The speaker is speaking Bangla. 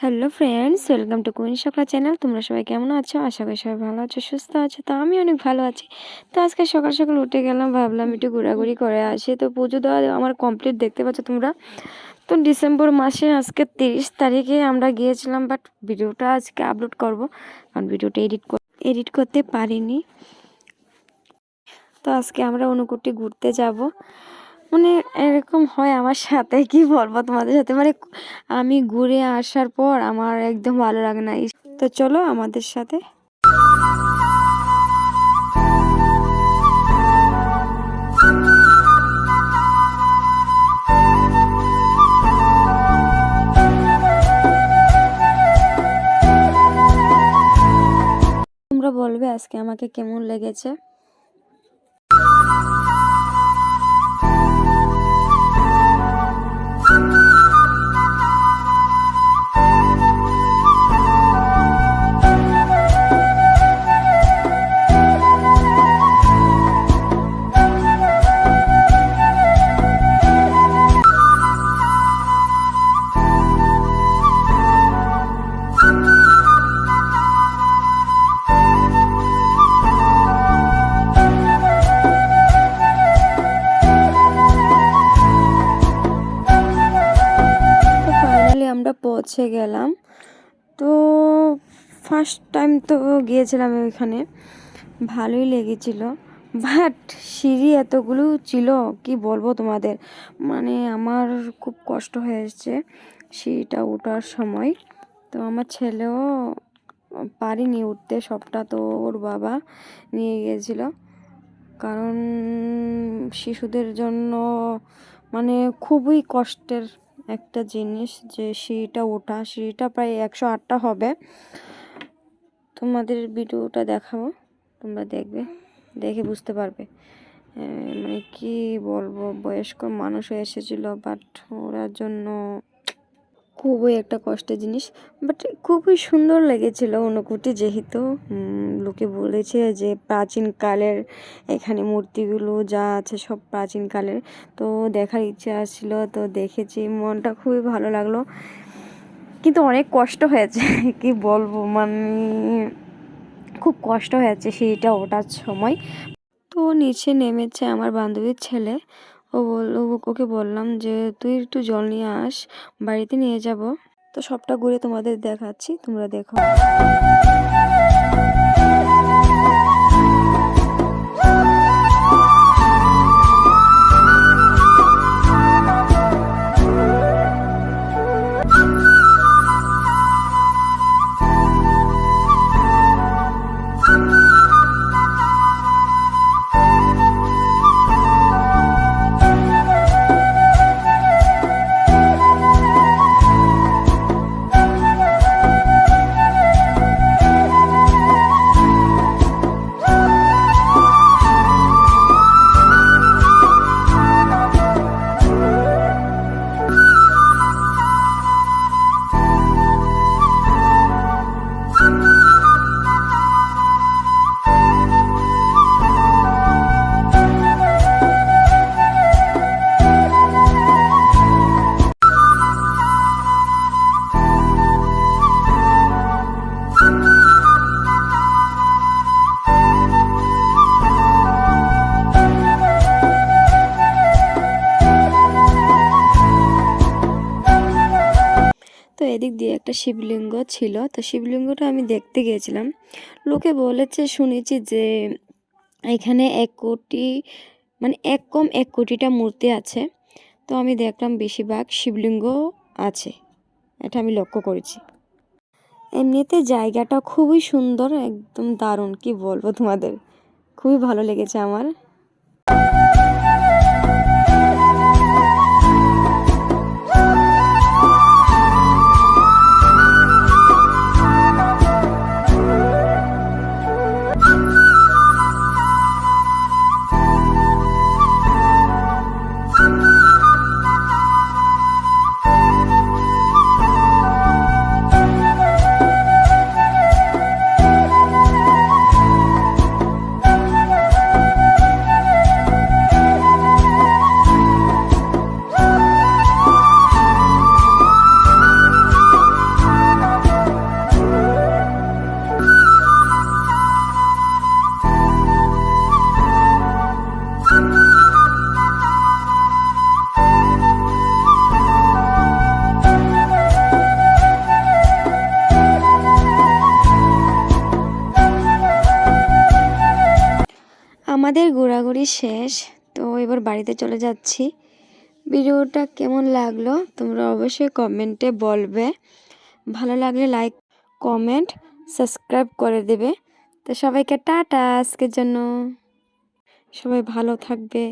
Hello friends welcome to queen সকাল চ্যানেল তোমরা সবাই কেমন আছো? আশা করি সবাই ভালো আছো, সুস্থ আছো। তো আমি অনেক ভালো আছি। তো আজকে সকাল সকাল উঠে গেলাম, ভাবলাম একটু ঘোরাঘুরি করে আসি। তো পুজো দেওয়া আমার কমপ্লিট দেখতে পাচ্ছ তোমরা। তো ডিসেম্বর মাসে আজকে তিরিশ তারিখে আমরা গিয়েছিলাম বাট ভিডিওটা আজকে আপলোড করব। কারণ ভিডিওটা এডিট এডিট করতে পারিনি। তো আজকে আমরা অনুকুটি ঘুরতে যাব। মানে এরকম হয় আমার সাথে, কি বলব তোমাদের সাথে? মানে আমি ঘুরে আসার পর আমার একদম ভালো লাগে না। তো চলো আমাদের সাথে। তোমরা বলবে আজকে আমাকে কেমন লেগেছে? আমরা পৌঁছে গেলাম। তো ফার্স্ট টাইম তো গিয়েছিলাম ওইখানে। ভালোই লেগেছিল। বাট সিঁড়ি এতগুলো ছিল, কি বলব তোমাদের? মানে আমার খুব কষ্ট হয়েছে সিঁড়িটা ওঠার সময়। তো আমার ছেলেও পারিনি উঠতে, সবটা তো ওর বাবা নিয়ে গিয়েছিল। কারণ শিশুদের জন্য মানে খুবই কষ্টের একটা জিনিস যে সিঁড়িটা ওঠা সিঁড়িটা প্রায় একশো আটটা হবে। তোমাদের ভিডিওটা দেখাবো, তোমরা দেখবে, দেখে বুঝতে পারবে। মানে কি বলব, বয়স্ক মানুষ এসেছিল বাট ওরার জন্য খুবই একটা কষ্টের জিনিস। বাট খুবই সুন্দর লেগেছিল অনুকুটি যেহেতু। লোকে বলেছে যে প্রাচীনকালের এখানে মূর্তিগুলো যা আছে সব প্রাচীনকালের তো দেখার ইচ্ছা আসছিল, তো দেখেছি, মনটা খুবই ভালো লাগল। কিন্তু অনেক কষ্ট হয়েছে, কি বলব মানে খুব কষ্ট হয়েছে সেইটা ওঠার সময়। তো নিচে নেমেছে আমার বান্ধবীর ছেলে। ও বলল ওকে বললাম যে তুই একটু জল নিয়ে আস, বাড়িতে নিয়ে যাব। তো সবটা ঘুরে তোমাদের দেখাচ্ছি, তোমরা দেখো। তো এদিক দিয়ে একটা শিবলিঙ্গ ছিল। তো শিবলিঙ্গটা আমি দেখতে গিয়েছিলাম। লোকে বলেছে, শুনেছি যে এখানে এক কোটি মানে এক কম এক কোটিটা মূর্তি আছে। তো আমি দেখলাম বেশিরভাগ শিবলিঙ্গ আছে। এটা আমি লক্ষ্য করেছি। এমনিতে জায়গাটা খুবই সুন্দর, একদম দারুণ, কি বলব তোমাদের? খুবই ভালো লেগেছে আমার। আমাদের ঘোরাঘুরি শেষ, তো এবার বাড়িতে চলে যাচ্ছি। ভিডিওটা কেমন লাগল তোমরা অবশ্যই কমেন্টে বলবে। ভালো লাগলে লাইক, কমেন্ট, সাবস্ক্রাইব করে দেবে। তো সবাইকে টাটা আজকের জন্য। সবাই ভালো থাকবে।